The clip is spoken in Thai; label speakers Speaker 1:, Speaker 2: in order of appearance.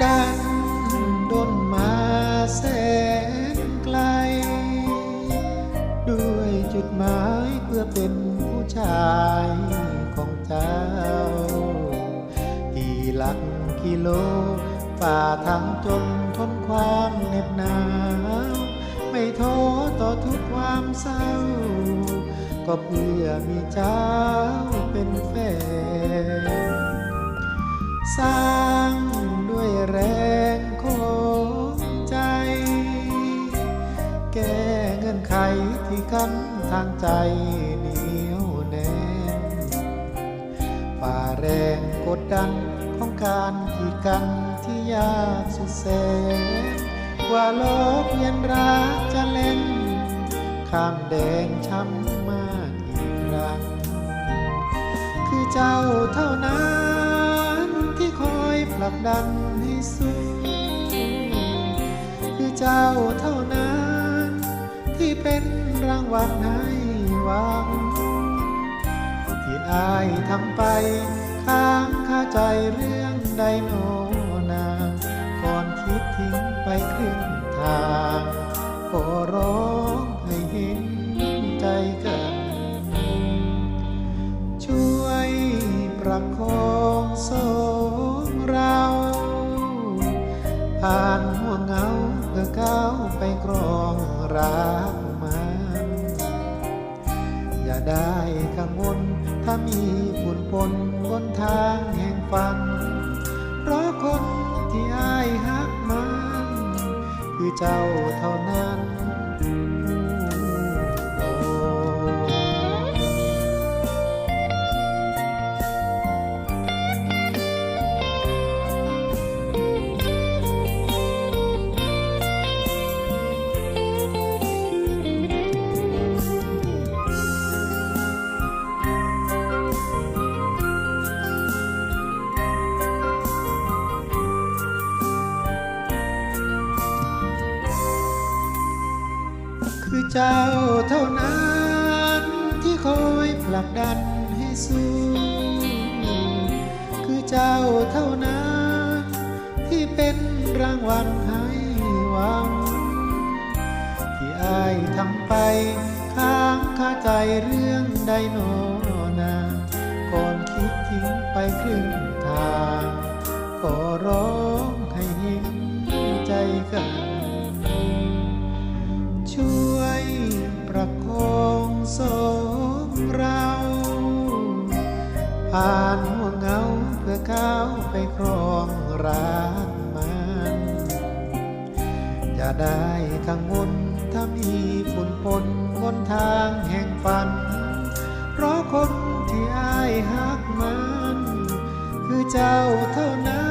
Speaker 1: ดันดนมาแสนไกล ด้วยจุดหมายเพื่อเป็นผู้ชายของเจ้า กี่หลักกิโลฝ่าทางจนทนความเหน็บหนาว ไม่ท้อต่อทุกความเศร้า ก็เพื่อมีเจ้าเป็นแฟน ไขที่กั้นทางใจเหนียวแน่นฝ่าแรงกดดันของการกีดกันที่ยากสุดแสนกว่าโลกเย็นรักจะเล่น ข้ามแดงช้ำมากอีกครั้ง คือเจ้าเท่านั้นที่คอยผลักดันให้สู้ คือเจ้าเท่า เป็นรางวัลให้หวัง ที่อายทำไปค้างคาใจเรื่องใดโนนา ก่อนคิดทิ้งไปครึ่งทางโอร้อง แห่งฝันเพราะคนที่อายหักมัน คือเจ้าเท่านั้น เจ้าเท่านั้นที่คอยผลักดันให้สู้ คือเจ้าเท่านั้นที่เป็นรางวัลให้หวัง ที่อายทำไปค้างคาใจเรื่องใดโนนาก่อนคิดทิ้งไปครึ่งทาง ขอร้อง เราผ่านห่วงเงาเพื่อก้าวไปครองรักมันอย่าได้กังวลถ้ามีฝุ่นปนบนทางแห่งฝัน เพราะคนที่อายหักมัน คือเจ้าเท่านั้น